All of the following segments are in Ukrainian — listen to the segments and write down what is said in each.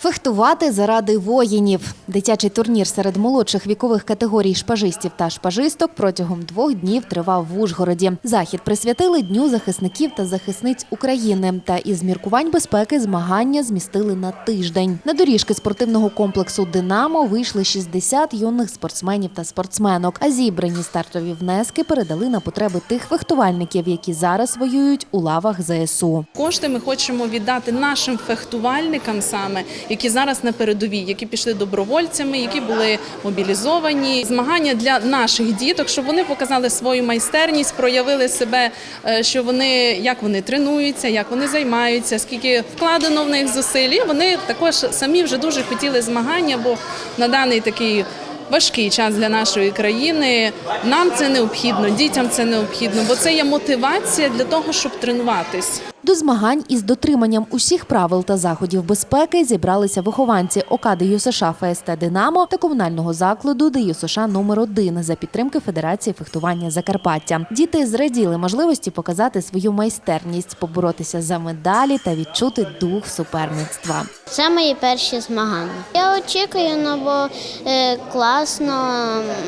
Фехтувати заради воїнів. Дитячий турнір серед молодших вікових категорій шпажистів та шпажисток протягом двох днів тривав в Ужгороді. Захід присвятили Дню захисників та захисниць України. Та із міркувань безпеки змагання змістили на тиждень. На доріжки спортивного комплексу Динамо вийшли 60 юних спортсменів та спортсменок. А зібрані стартові внески передали на потреби тих фехтувальників, які зараз воюють у лавах ЗСУ. Кошти ми хочемо віддати нашим фехтувальникам саме, які зараз на передовій, які пішли добровольцями, які були мобілізовані. Змагання для наших діток, щоб вони показали свою майстерність, проявили себе, е, що вони як вони тренуються, як вони займаються, скільки вкладено в них зусиль. І Вони також самі вже дуже хотіли змагання, бо на даний такий. Важкий час для нашої країни. Нам це необхідно, дітям це необхідно, бо це є мотивація для того, щоб тренуватись. До змагань із дотриманням усіх правил та заходів безпеки зібралися вихованці ОКА ДЮСШ ФСТ Динамо та комунального закладу ДЮСШ номер 1 за підтримки Федерації фехтування Закарпаття. Діти зраділи можливості показати свою майстерність, поборотися за медалі та відчути дух суперництва. Це мої перші змагання. Я очікую, ну бо е, класно,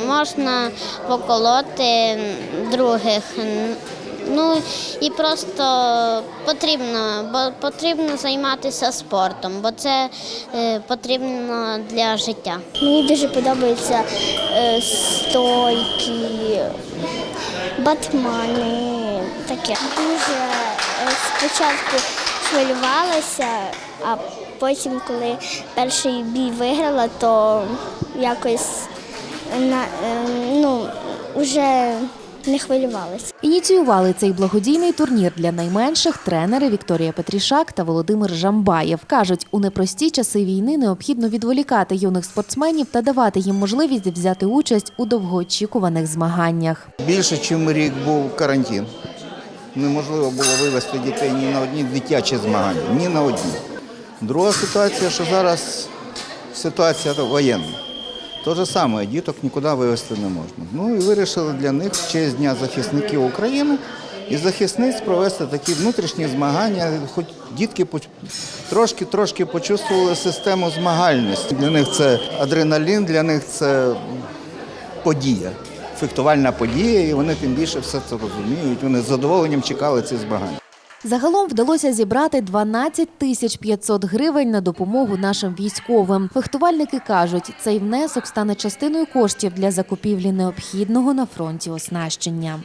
можна поколоти других. Ну і просто потрібно, бо потрібно займатися спортом, бо це е, потрібно для життя. Мені дуже подобаються е, стойки, батмани. Таке. Дуже е, спочатку хвилювалася, а потім, коли перший бій виграла, то якось на, е, ну, вже не хвилювалася. Ініціювали цей благодійний турнір для найменших тренери Вікторія Петрішак та Володимир Жамбаєв. Кажуть, у непрості часи війни необхідно відволікати юних спортсменів та давати їм можливість взяти участь у довгоочікуваних змаганнях. Більше, ніж рік був карантин. Неможливо було вивезти дітей ні на одні дитячі змагання, ні на одні. Друга ситуація, що зараз ситуація воєнна. Те ж саме, діток нікуди вивезти не можна. Ну і вирішили для них в честь Дня захисників України і захисниць провести такі внутрішні змагання, хоч дітки трошки-трошки почувствували систему змагальності. Для них це адреналін, для них це подія, фехтувальна подія, і вони тим більше все це розуміють. Вони з задоволенням чекали ці змагання. Загалом вдалося зібрати 12 тисяч 500 гривень на допомогу нашим військовим. Фехтувальники кажуть, цей внесок стане частиною коштів для закупівлі необхідного на фронті оснащення.